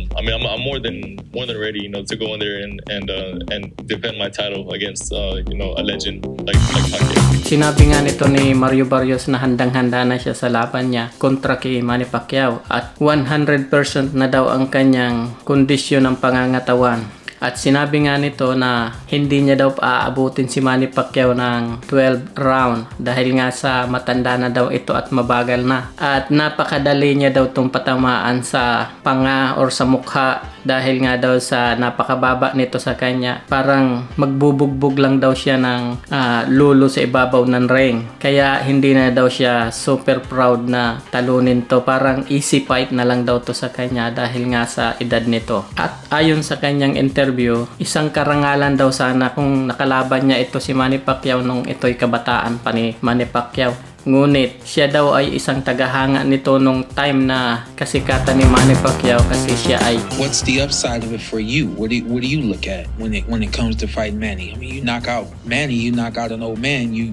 um, I mean, I'm, I'm more than more than ready, you know, to go in there and and uh, and defend my title against uh, you know a legend like like Pacquiao. Sinabi nga nito ni Mario Barrios na handang-handa na siya sa laban niya kontra kay Manny Pacquiao at 100% na daw ang kanyang kondisyon ng pangangatawan. At sinabi nga nito na hindi niya daw aabutin si Manny Pacquiao ng 12 round dahil nga sa matanda na daw ito at mabagal na. At napakadali niya daw itong patamaan sa panga or sa mukha dahil nga daw sa napakababa nito sa kanya. Parang magbubugbog lang daw siya ng ah, lulo sa ibabaw ng ring. Kaya hindi na daw siya super proud na talunin to. Parang easy fight na lang daw to sa kanya dahil nga sa edad nito. At ayon sa kanyang interview, isang karangalan daw sana kung nakalaban niya ito si Manny Pacquiao nung ito'y kabataan pa ni Manny Pacquiao. Ngunit siya daw ay isang tagahanga nito nung time na kasikatan ni Manny Pacquiao kasi siya ay What's the upside of it for you? What do what do you look at when it when it comes to fighting Manny? I mean, you knock out Manny, you knock out an old man. You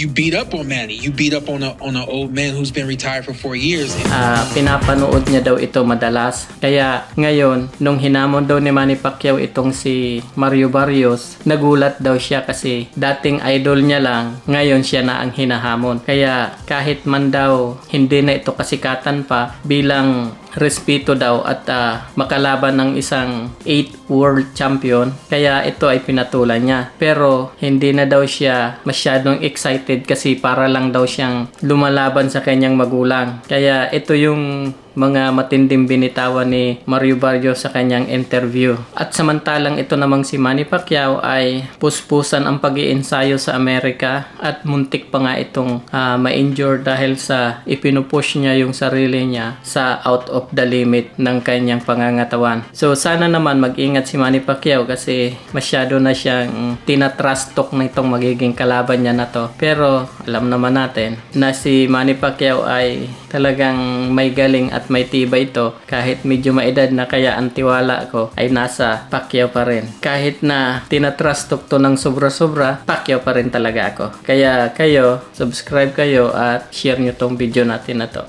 you beat up on Manny. You beat up on a on an old man who's been retired for four years. Ah, pinapanood niya daw ito madalas. Kaya ngayon, nung hinamon daw ni Manny Pacquiao itong si Mario Barrios, nagulat daw siya kasi dating idol niya lang, ngayon siya na ang hinahamon. Kaya kahit man daw hindi na ito kasikatan pa bilang respeto daw at ah, makalaban ng isang 8 world champion. Kaya ito ay pinatulan niya. Pero hindi na daw siya masyadong excited kasi para lang daw siyang lumalaban sa kanyang magulang. Kaya ito yung mga matinding binitawan ni Mario Barrios sa kanyang interview. At samantalang ito namang si Manny Pacquiao ay puspusan ang pag iensayo sa Amerika at muntik pa nga itong ah, ma-injure dahil sa ipinupush niya yung sarili niya sa out of the limit ng kanyang pangangatawan. So sana naman mag-ingat si Manny Pacquiao kasi masyado na siyang tinatrust talk na itong magiging kalaban niya na to. Pero alam naman natin na si Manny Pacquiao ay talagang may galing at may tibay ito kahit medyo maedad na kaya ang tiwala ko ay nasa Pacquiao pa rin. Kahit na tinatrust talk to ng sobra-sobra, Pacquiao pa rin talaga ako. Kaya kayo, subscribe kayo at share nyo tong video natin na to.